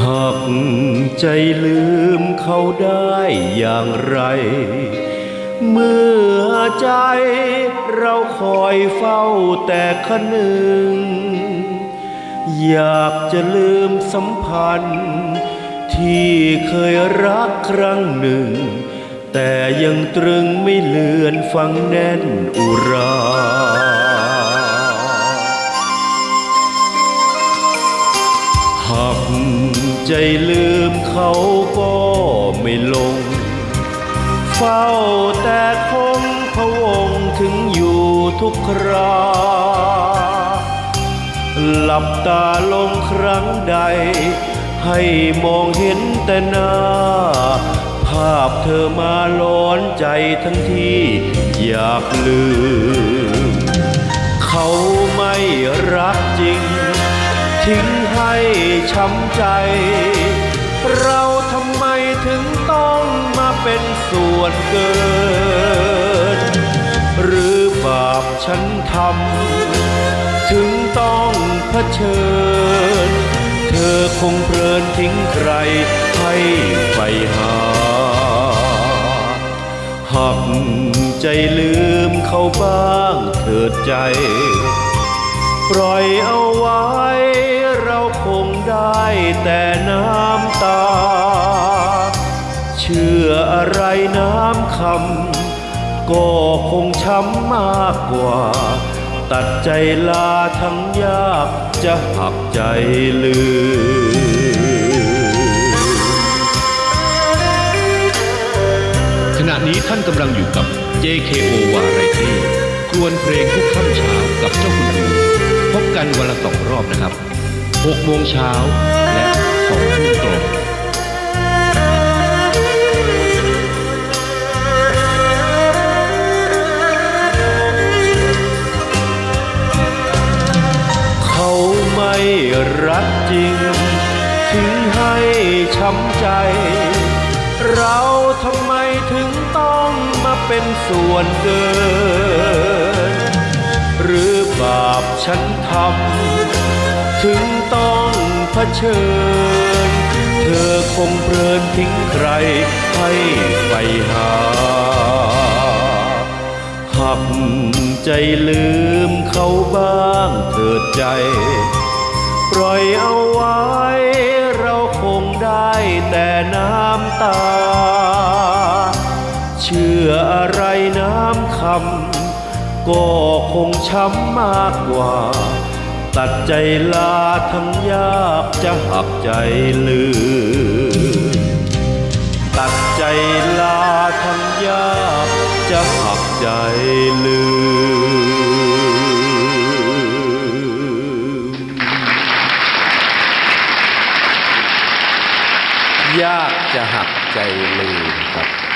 หากใจลืมเขาได้อย่างไร เมื่อใจเราคอยเฝ้าแต่คนึง อยากจะลืมสัมพันธ์ ที่เคยรักครั้งหนึ่ง แต่ยังตรึงไม่เลือนฝังแน่นอุรา ใจลืมเขาก็ไม่ลง เฝ้าแต่คงพะวงถึงอยู่ทุกครา หลับตาลงครั้งใด ให้มองเห็นแต่หน้า ภาพเธอมาล้อนใจทั้งที่อยากลืม เขาไม่รักจริง ทิ้งให้ช้ำใจ เราทำไมถึงต้องมาเป็นส่วนเกิน หรือบาปฉันทำถึงต้องเผชิญ เธอคงเพลินทิ้งใครให้ไปหาหากใจลืมเขาบ้างเถิดใจ ปล่อยเอาไว้ แต่น้ำตา เชื่ออะไรน้ำคำก็คงช้ำมากกว่า ตัดใจลาทั้งยากจะหักใจลืมขณะนี้ท่านกำลังอยู่กับ JKO Variety กวนเพลงทุกค่ำเช้ากับเจ้าคุณดูพบกันวันละสองรอบนะครับ 6โมงเช้าและ2ทุ่มตรงเขาไม่รักจริง ถึงให้ช้ำใจ เราทำไมถึงต้องมาเป็นส่วนเกิน หรือบาปฉันทำ ถึงต้องเผชิญ เธอคงเพลินทิ้งใครให้ไปหา หักใจลืมเขาบ้างเถิดใจ ปล่อยเอาไว้ เราคงได้แต่น้ำตา เชื่ออะไรน้ำคำก็คงช้ำมากกว่า ตัดใจลาทั้งยากจะหักใจลืมตัดใจลาทั้งยากจะหักใจลืมยากจะหักใจลืมครับ